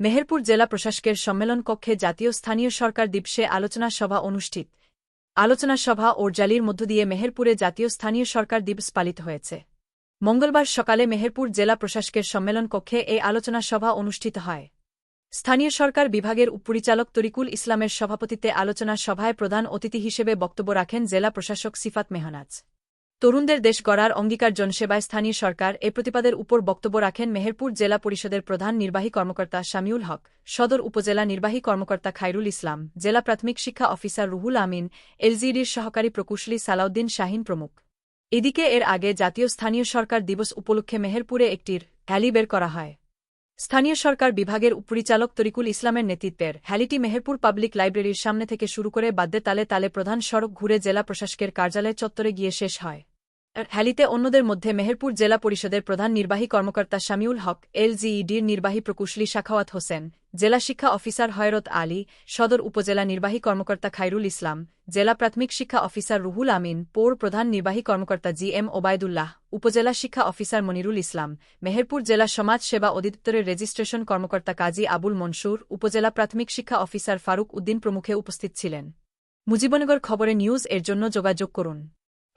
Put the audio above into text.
মেহেরপুর জেলা প্রশাসকের সম্মেলন কক্ষে জাতীয় স্থানীয় সরকার দিবসে আলোচনা সভা অনুষ্ঠিত। আলোচনা সভা ও র্যালির মধ্য দিয়ে মেহেরপুরে জাতীয় স্থানীয় সরকার দিবস পালিত হয়েছে। মঙ্গলবার সকালে মেহেরপুর জেলা প্রশাসকের সম্মেলন কক্ষে এই আলোচনা সভা অনুষ্ঠিত হয়। স্থানীয় সরকার বিভাগের উপপরিচালক তরিকুল ইসলামের সভাপতিত্বে আলোচনা সভায় প্রধান অতিথি হিসেবে বক্তব্য রাখেন জেলা প্রশাসক সিফাত মেহনাজ। তরুণদের দেশ গড়ার অঙ্গীকার জনসেবায় স্থানীয় সরকার এ প্রতিপাদের উপর বক্তব্য রাখেন মেহেরপুর জেলা পরিষদের প্রধান নির্বাহী কর্মকর্তা শামিউল হক, সদর উপজেলা নির্বাহী কর্মকর্তা খাইরুল ইসলাম, জেলা প্রাথমিক শিক্ষা অফিসার রুহুল আমিন, এলজিডির সহকারী প্রকৌশলী সালাউদ্দিন শাহিন প্রমুখ। এদিকে এর আগে জাতীয় স্থানীয় সরকার দিবস উপলক্ষে মেহেরপুরে একটির হ্যালি বের করা হয়। স্থানীয় সরকার বিভাগের উপরিচালক তরিকুল ইসলামের নেতৃত্বের হ্যালিটি মেহেরপুর পাবলিক লাইব্রেরির সামনে থেকে শুরু করে বাদ্যে তালে তালে প্রধান সড়ক ঘুরে জেলা প্রশাসকের কার্যালয় চত্বরে গিয়ে শেষ হয়। হ্যালিতে অন্যদের মধ্যে মেহেরপুর জেলা পরিষদের প্রধান নির্বাহী কর্মকর্তা শামিউল হক, এলজিইডির নির্বাহী প্রকৌশলী শাখাওয়াত হোসেন, জেলা শিক্ষা অফিসার হয়রত আলী, সদর উপজেলা নির্বাহী কর্মকর্তা খাইরুল ইসলাম, জেলা প্রাথমিক শিক্ষা অফিসার রুহুল আমিন, পৌর প্রধান নির্বাহী কর্মকর্তা জি এম ওবায়দুল্লাহ, উপজেলা শিক্ষা অফিসার মনিরুল ইসলাম, মেহেরপুর জেলা সমাজ সেবা অধিদপ্তরের রেজিস্ট্রেশন কর্মকর্তা কাজী আবুল মনসুর, উপজেলা প্রাথমিক শিক্ষা অফিসার ফারুক উদ্দিন প্রমুখে উপস্থিত ছিলেন। মুজিবনগর খবরে নিউজ এর জন্য যোগাযোগ করুন।